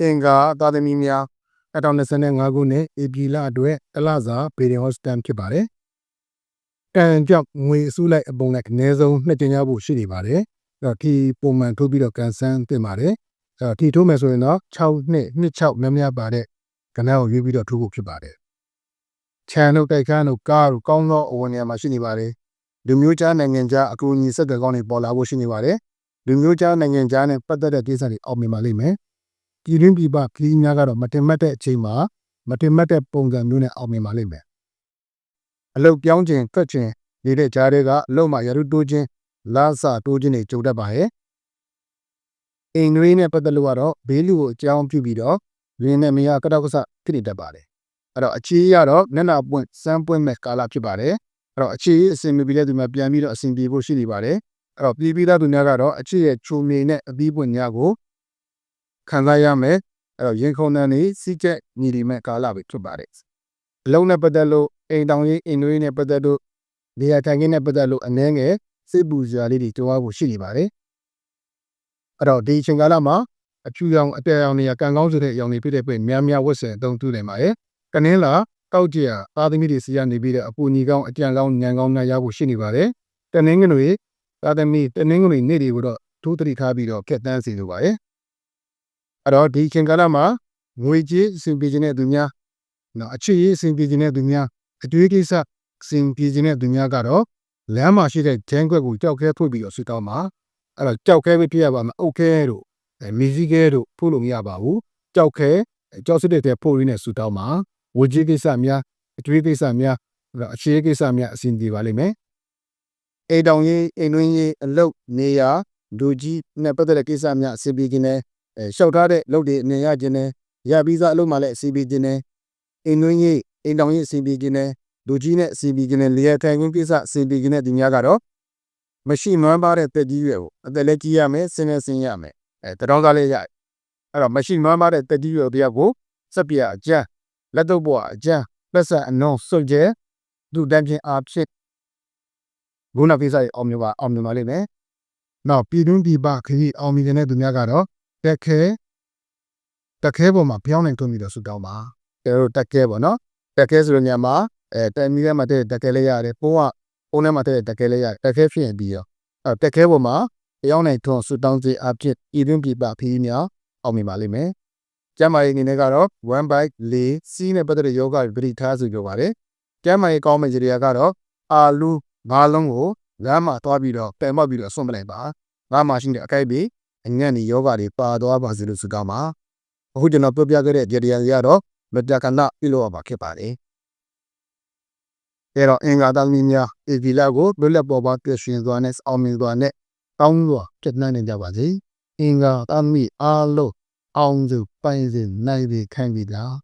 အင်္ဂါသားသမီးများ2025ခုနှစ်ဧပြီလအတွက်တလစာဗေဒင်ဟော့စတန်ဖြစ်ပါတယ်။ကံကြောင့်ငွေအစုလိုက်အပုံလိုက်အနည်းဆုံးနှစ်ကြိမ်ရဖို့ရှိနေပါတယ်။အဲ့တော့ဒီပုံမှန်ထိုးပြီးတော့ကန်ဆန်းတင်ပါတယ်။အဲ့တော့ဒီထိုးမယ်ဆိုရင်တော့6နှစ်26များများပါတဲ့ကဏ္ဍကိုရွေးပြီးတော့ထိုးဖို့ဖြစ်ပါတယ်။ခြံတို့တိုက်ခန်းတို့ကားတို့ကောင်းသောအဝင်နေရာမှာရှိနေပါတယ်။လူမျိုးကြားနိုင်ငံကြားအကူအညီဆက်သွယ်ကောင်းတွေပေါ်လာဖို့ရှိနေပါတယ်။လူမျိုးကြားနိုင်ငံကြားနဲ့ပတ်သက်တဲ့ကိစ္စတွေအောင်မြင်ပါလိမ့်မယ်။ ပြည်တွင်းပြည်ပကလေးများကတော့မတင်မှတ်တဲ့အချိန်မှာမတင်မှတ်တဲ့ပုံစံမျိုးနဲ့အောင်မြင်ပါလိမ့်မယ်။အလုတ်ပြောင်းခြင်းကတ်ခြင်းနေတဲ့ကြားတွေကအလုတ်မှာရရုတိုးခြင်းလာစတိုးခြင်းတွေကြုံတတ်ပါရဲ့။အိမ်တွေနဲ့ပတ်သက်လို့ကတော့ဘေးလူကိုအကြောင်းပြုပြီးတော့ရင်းနဲ့မရကတောက်ကဆဖြစ်နေတတ်ပါတယ်။အဲ့တော့အခြေရတော့မျက်နှာပွင့်စမ်းပွင့်မဲ့ကာလဖြစ်ပါတယ်။အဲ့တော့အခြေအစင်မီပြီးတဲ့သူများပြန်ပြီးတော့အစင်ပြေဖို့ရှိနေပါတယ်။အဲ့တော့ပြည်ပြီးသားသူများကတော့အခြေရဲ့ချုံမြေနဲ့အပြီးပွင့်များကို ခံစားရမယ်အဲ့တော့ရင်ခုန်တန်နေစီးချက်ညီဒီမဲ့ကာလပဲဖြစ်ပါတယ်အလုံးနဲ့ပတ်သက်လို့အိမ်တောင်ရေးအင်တွေနဲ့ပတ်သက်လို့နေရာထိုင်ခင်းနဲ့ပတ်သက်လို့အနှဲငယ်စိတ်ပူစရာလေးတွေတွားဖို့ရှိနေပါတယ်အဲ့တော့ဒီအချိန်ကာလမှာအဖြူရောင်အတဲရောင်နေရာကံကောင်းဆိုတဲ့အရောင်တွေဖြစ်တဲ့ပြင်များများဝတ်ဆင်အသုံးပြုနေပါရဲ့ကနင်းလာကောက်ကြရသားသမီးတွေစီရနေပြီးတဲ့အပူညီကောင်းအကြံကောင်းညံကောင်းများရဖို့ရှိနေပါတယ်တနင်္ဂနွေသားသမီးတနင်္ဂနွေနေ့တွေကိုတော့ထိုးတတိထားပြီးတော့ကက်တန်းစီလိုပါရဲ့ အဲ့တော့ဒီချိန်ကာလမှာငွေကြေးအဆင်ပြေခြင်းတဲ့သူများနော်အခြေရေးအဆင်ပြေခြင်းတဲ့သူများအတွေးကိစ္စအဆင်ပြေခြင်းတဲ့သူများကတော့လမ်းမှာရှိတဲ့ဂျန်ခွက်ကိုကြောက်ခဲဖွင့်ပြီးတော့ဆူတောင်းပါအဲ့တော့ကြောက်ခဲပဲပြရပါမယ်အုတ်ခဲတို့အဲမီဇီခဲတို့ဖို့လို့မရပါဘူးကြောက်ခဲကြောက်စစ်တဲ့ဖို့ရင်းနဲ့ဆူတောင်းပါဝကြီးကိစ္စများအတွေးကိစ္စများအခြေရေးကိစ္စများအဆင်ပြေပါလိမ့်မယ်အိမ်တောင်ရေးအိမ်တွင်းရေးအလုပ်နေရာဒူကြီးနဲ့ပတ်သက်တဲ့ကိစ္စများအဆင်ပြေခြင်းနဲ့ အဲလျှောက်ထားတဲ့လုပ်တွေအနေရခြင်းနဲ့ရပြီးသားအလုပ်မှလည်းအစီအပြေခြင်းနဲ့အိမ်တွင်းရေးအိမ်တောင်ရေးအစီအပြေခြင်းနဲ့လူကြီးနဲ့အစီအပြေခြင်းနဲ့လေယာထိုင်ခွင့်ကိစ္စအစီအပြေခြင်းနဲ့ဒီများကတော့မရှိနွမ်းပါတဲ့တက်ကြီးရွယ်ကိုအသက်လည်းကြီးရမယ်ဆင်းလည်းဆင်းရမယ်အဲတတော်သားလေးရအဲ့တော့မရှိနွမ်းပါတဲ့တက်ကြီးရွယ်တရားကိုစက်ပြအကျန်းလက်တော့ဘွားအကျန်းလက်ဆက်အနုံစွတ်ကျဲဒုတန်းချင်းအားဖြစ်ဂုဏပိစာရဲ့အောင်မြင်ပါအောင်မြင်ပါလိမ့်မယ်နောက်ပြည်တွင်းပြည်ပခရီးအောင်မြင်တဲ့သူများကတော့ တက်ခဲတက်ခဲပေါ်မှာပြောင်းနေထွန်းပြီးတော့ဆူတောင်းပါကျတို့တက်ခဲပေါ့နော်တက်ခဲဆိုတဲ့ညမှာအဲတိုင်မီထဲမှာတဲ့တက်ခဲလေးရတယ်ပုံကပုံထဲမှာတဲ့တက်ခဲလေးရတယ်တက်ခဲဖြစ်ရင်ပြီးရောအဲတက်ခဲပေါ်မှာပြောင်းနေထွန်းဆူတောင်းစေအဖြစ်ဤတွင်ပြပဖီးများအောင်မြင်ပါလိမ့်မယ်ကျမ်းမာရေးအနေနဲ့ကတော့1 byte 4 C နဲ့ပတ်သက်တဲ့ယောဂတွေပြိထားဆိုကြပါတယ်ကျမ်းမာရေးကောင်းမယ့်ကြရာကတော့အာလူငါးလုံးကိုလမ်းမှာသွားပြီးတော့ပယ်မောက်ပြီးတော့ဆွန့်ပလိုက်ပါငါးမှာရှိတဲ့အခိုက်ပြီး အညံ့ဒီယောဂတွေပါသွားပါစေလို့ဆုတောင်းပါအခုကျွန်တော်ပြောပြခဲ့တဲ့ကြတရားတွေကတော့မတကနပြုလို့ရပါဖြစ်ပါတယ်အဲတော့အင်္ဂါသားသမီးများအေဗီလာကိုလွတ်လပ်ပေါ်ပါပြည့်ရှင်စွာနဲ့အောင်မြင်စွာနဲ့ကောင်းစွာပြည့်နှံ့နေကြပါစေအင်္ဂါသားသမီးအားလုံးအောင်စုပိုင်စဉ်နိုင်ပြီးခိုင်းပြီးလား